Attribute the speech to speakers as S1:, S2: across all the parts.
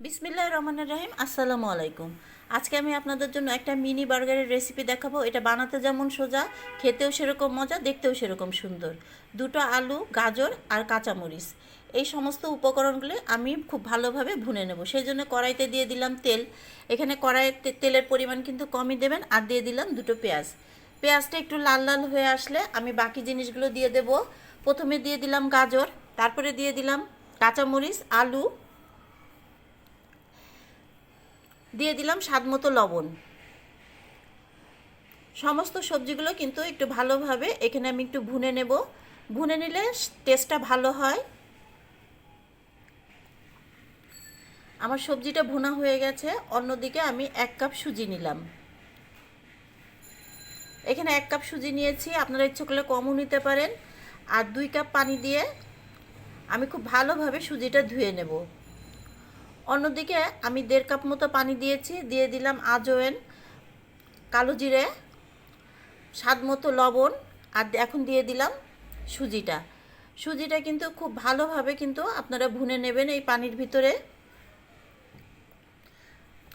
S1: বিসমিল্লাহ রহমানুর রহিম, আসসালামু আলাইকুম। আজকে আমি আপনাদের জন্য একটা মিনি বার্গারের রেসিপি দেখাবো। এটা বানাতে যেমন সোজা, খেতেও সেরকম মজা, দেখতেও সেরকম সুন্দর। দুটো আলু, গাজর আর কাঁচামরিচ। এই সমস্ত উপকরণগুলো আমি খুব ভালোভাবে ভুনে নেব। সেই জন্য কড়াইতে দিয়ে দিলাম তেল। এখানে কড়াইতে তেলের পরিমাণ কিন্তু কমই দেবেন, আর দিয়ে দিলাম দুটো পেঁয়াজ। পেঁয়াজটা একটু লাল লাল হয়ে আসলে আমি বাকি জিনিসগুলো দিয়ে দেব। প্রথমে দিয়ে দিলাম গাজর, তারপরে দিয়ে দিলাম কাঁচামরিচ, আলু দিয়ে দিলাম স্বাদ মতো লবণ। সমস্ত সবজিগুলো কিন্তু একটু ভালোভাবে এখানে আমি একটু ভুনে নেব। ভুনে নিলে টেস্টটা ভালো হয়। আমার সবজিটা ভুনা হয়ে গেছে, অন্যদিকে আমি এক কাপ সুজি নিলাম। এখানে এক কাপ সুজি নিয়েছি, আপনারা ইচ্ছে করলে কমও নিতে পারেন। আর দুই কাপ পানি দিয়ে আমি খুব ভালোভাবে সুজিটা ধুয়ে নেব। অন্যদিকে আমি দেড় কাপ মতো পানি দিয়েছি, দিয়ে দিলাম আজওয়েন কালো জিরে, স্বাদ মতো লবণ, আর এখন দিয়ে দিলাম সুজিটা। সুজিটা কিন্তু খুব ভালোভাবে কিন্তু আপনারা ভুনে নেবেন এই পানির ভিতরে।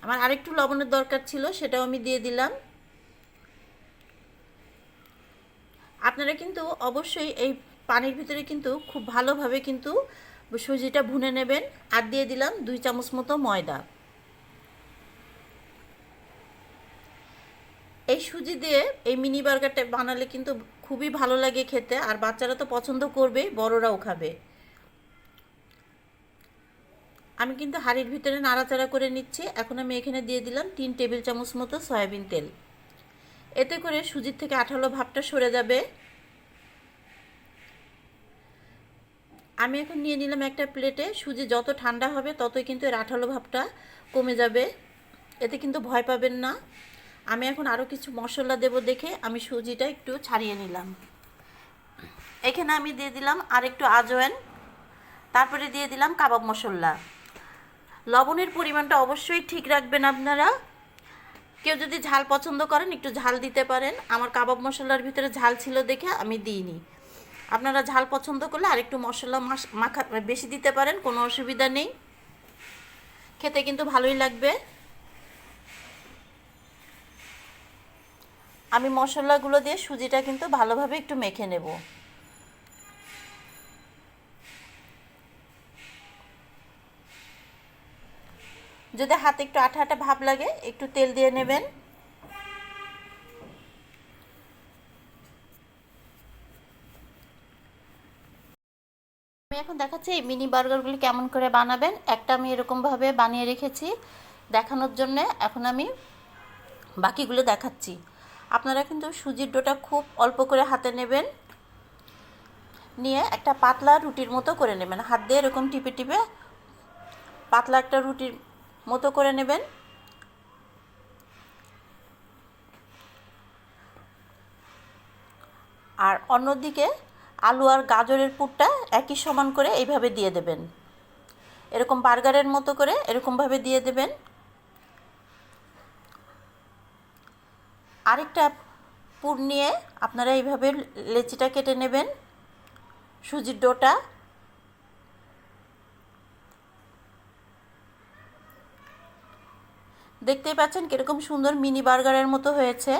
S1: আমার আরেকটু লবণের দরকার ছিল, সেটাও আমি দিয়ে দিলাম। আপনারা কিন্তু অবশ্যই এই পানির ভিতরে কিন্তু খুব ভালোভাবে কিন্তু সুজিটা ভুনে নেবেন আর দিয়ে দিলাম দুই চামচ মতো ময়দা। এই সুজি দিয়ে এই মিনি বার্গারটা বানালে কিন্তু খুবই ভালো লাগে খেতে আর বাচ্চারা তো পছন্দ করবেই বড়রাও খাবে। আমি কিন্তু হাঁড়ির ভিতরে নাড়াচাড়া করে নিচ্ছি। এখন আমি এখানে দিয়ে দিলাম তিন টেবিল চামচ মতো সয়াবিন তেল। এতে করে সুজির থেকে আঠালো ভাবটা সরে যাবে। আমি এখন নিয়ে নিলাম একটা প্লেটে। সুজি যত ঠান্ডা হবে, ততই কিন্তু এর আঠালো ভাবটা কমে যাবে। এতে কিন্তু ভয় পাবেন না। আমি এখন আরও কিছু মশলা দেব দেখে আমি সুজিটা একটু ছাড়িয়ে নিলাম। এখানে আমি দিয়ে দিলাম আর একটু আজওয়ান তারপরে দিয়ে দিলাম কাবাব মশলা। লবণের পরিমাণটা অবশ্যই ঠিক রাখবেন আপনারা। কেউ যদি ঝাল পছন্দ করেন, একটু ঝাল দিতে পারেন। আমার কাবাব মশলার ভিতরে ঝাল ছিল দেখে আমি দিইনি। আপনারা ঝাল পছন্দ করলে আরেকটু মশলা মাখা, বেশি দিতে পারেন, কোনো অসুবিধা নেই। খেতে কিন্তু ভালোই লাগবে। আমি মশলাগুলো দিয়ে সুজিটা কিন্তু ভালোভাবে একটু মেখে নেব। যদি হাতে একটু আঠা আঠা ভাব লাগে, একটু তেল দিয়ে নেবেন। আমি এখন দেখাচ্ছি এই মিনি বার্গারগুলি কেমন করে বানাবেন। একটা আমি এরকমভাবে বানিয়ে রেখেছি দেখানোর জন্য। এখন আমি বাকিগুলো দেখাচ্ছি। আপনারা কিন্তু সুজির ডোটা খুব অল্প করে হাতে নেবেন। নিয়ে একটা পাতলা রুটির মতো করে নেবেন। হাত দিয়ে এরকম টিপে টিপে পাতলা একটা রুটির মতো করে নেবেন। আর অন্যদিকে আলু আর গাজরের পুরটা একই সমান করে এইভাবে দিয়ে দেবেন। এরকম বার্গারের মতো করে এরকমভাবে দিয়ে দেবেন। আরেকটা পুর নিয়ে আপনারা এইভাবে লেচিটা কেটে নেবেন। সুজির ডোটা। দেখতেই পাচ্ছেন কীরকম সুন্দর মিনি বার্গারের মতো হয়েছে।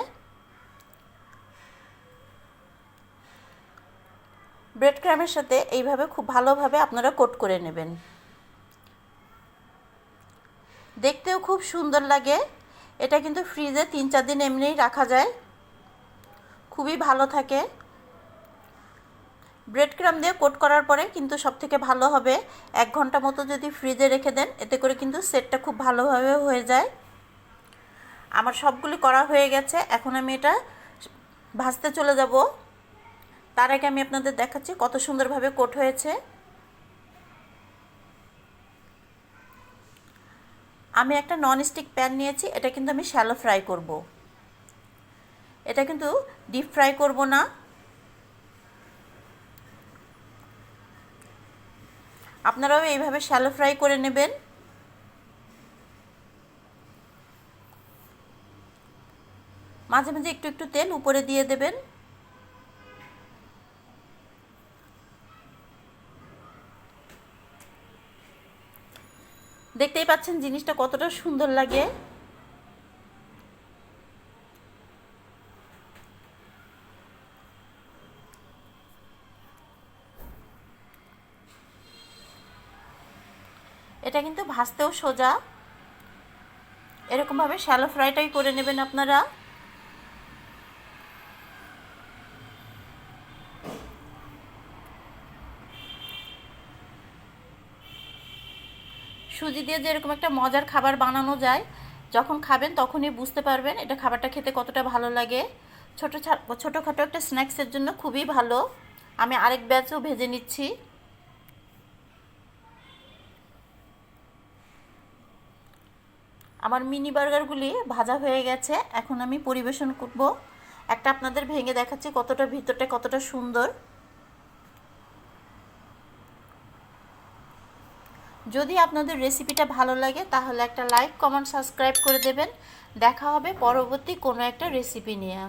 S1: ব্রেড ক্রামের সাথে এইভাবে খুব ভালোভাবে আপনারা কোট করে নেবেন। দেখতেও খুব সুন্দর লাগে। এটা কিন্তু ফ্রিজে তিন চার দিন এমনিই রাখা যায়। খুবই ভালো থাকে। ব্রেড ক্রাম দিয়ে কোট করার পরে কিন্তু সব থেকে ভালো হবে। এক ঘণ্টা মতো যদি ফ্রিজে রেখে দেন, এতে করে কিন্তু সেটটা খুব ভালোভাবে হয়ে যায়। আমার সবগুলি করা হয়ে গেছে। এখন আমি এটা ভাজতে চলে যাব। তার আগে আমি আপনাদের দেখাচ্ছি কত সুন্দরভাবে কোট হয়েছে। আমি একটা ননস্টিক প্যান নিয়েছি, এটা কিন্তু আমি শ্যালো ফ্রাই করব। এটা কিন্তু ডিপ ফ্রাই করব না। আপনারাও এইভাবে শ্যালো ফ্রাই করে নেবেন। মাঝে মাঝে একটু একটু তেল উপরে দিয়ে দেবেন। দেখতেই পাচ্ছেন জিনিসটা কতটা সুন্দর লাগে। এটা কিন্তু ভাজতেও সোজা। এরকমভাবে শ্যালো ফ্রাইটাই করে নেবেন আপনারা। সুজি দিয়ে যেরকম একটা মজার খাবার বানানো যায়, যখন খাবেন তখনই বুঝতে পারবেন এটা খাবারটা খেতে কতটা ভালো লাগে। ছোটো ছোটোখাটো একটা স্ন্যাক্সের জন্য খুবই ভালো। আমি আরেক ব্যাচও ভেজে নিচ্ছি। আমার মিনি বার্গারগুলি ভাজা হয়ে গেছে, এখন আমি পরিবেশন করব। একটা আপনাদের ভেঙে দেখাচ্ছি কতটা ভিতরটা কতটা সুন্দর। যদি আপনাদের রেসিপিটা ভালো লাগে, তাহলে একটা লাইক কমেন্ট সাবস্ক্রাইব করে দেবেন। দেখা হবে পরবর্তী কোনো একটা রেসিপি নিয়ে।